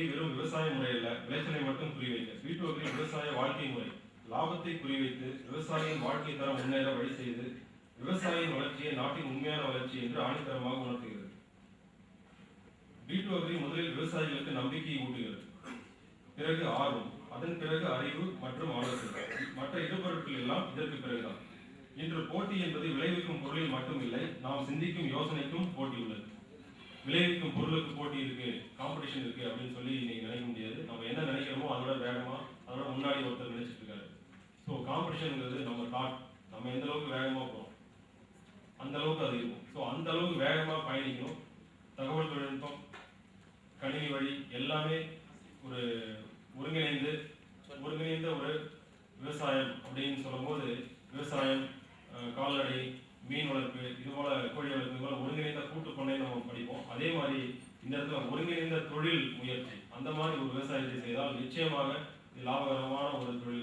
வகை வெறும் விவசாய முறை அல்ல விளைச்சலை மட்டும் குறிவைக்க வீட்டு வகை விவசாய வாழ்க்கை முறை. லாபத்தை குறிவைத்து விவசாயியின் வாழ்க்கை தரம் முன்னேற வழி செய்து விவசாயியின் வளர்ச்சியை நாட்டின் உண்மையான வளர்ச்சி என்று ஆணித்தரமாக உணர்த்துகிறது. வீட்டு வகை முதலில் விவசாயிகளுக்கு நம்பிக்கையை ஊட்டுகிறது. பிறகு ஆர்வம் அதன் பிறகு அறிவு மற்றும் ஆலோசனை. மற்ற இடுபொருட்கள் எல்லாம் இதற்கு பிறகுதான். இன்று போட்டி என்பது விளைவிக்கும் பொருளில் மட்டுமில்லை நாம் சிந்திக்கும் யோசனைக்கும் போட்டி உள்ளது விளைவிக்கும் பொருளுக்கு போட்டி காம்படிஷன் இருக்கு அப்படின்னு சொல்லி நீங்க நினைக்க முடியாது. நம்ம என்ன நினைக்கிறோமோ அதோட வேகமா அதோட முன்னாடி ஒருத்தர் நினைச்சிட்டு இருக்காரு. ஸோ காம்படிஷனுங்கிறது நம்ம தாட் நம்ம எந்த அளவுக்கு வேகமா போறோம்? அந்த அளவுக்கு அது இருக்கும். ஸோ அந்த அளவுக்கு வேகமா பயணிக்கணும். தகவல் தொழில்நுட்பம் கணினி வழி எல்லாமே ஒரு ஒருங்கிணைந்து ஒருங்கிணைந்த ஒரு விவசாயம் அப்படின்னு சொல்லும்போது விவசாயம் கால்நடை மீன் வளர்ப்பு இது போல கோழி அதே மாதிரி இந்த இடத்துல ஒருங்கிணைந்த தொழில் முயற்சி. அந்த மாதிரி ஒரு விவசாயத்தை செய்தால் நிச்சயமாக இது லாபகரமான ஒரு தொழில்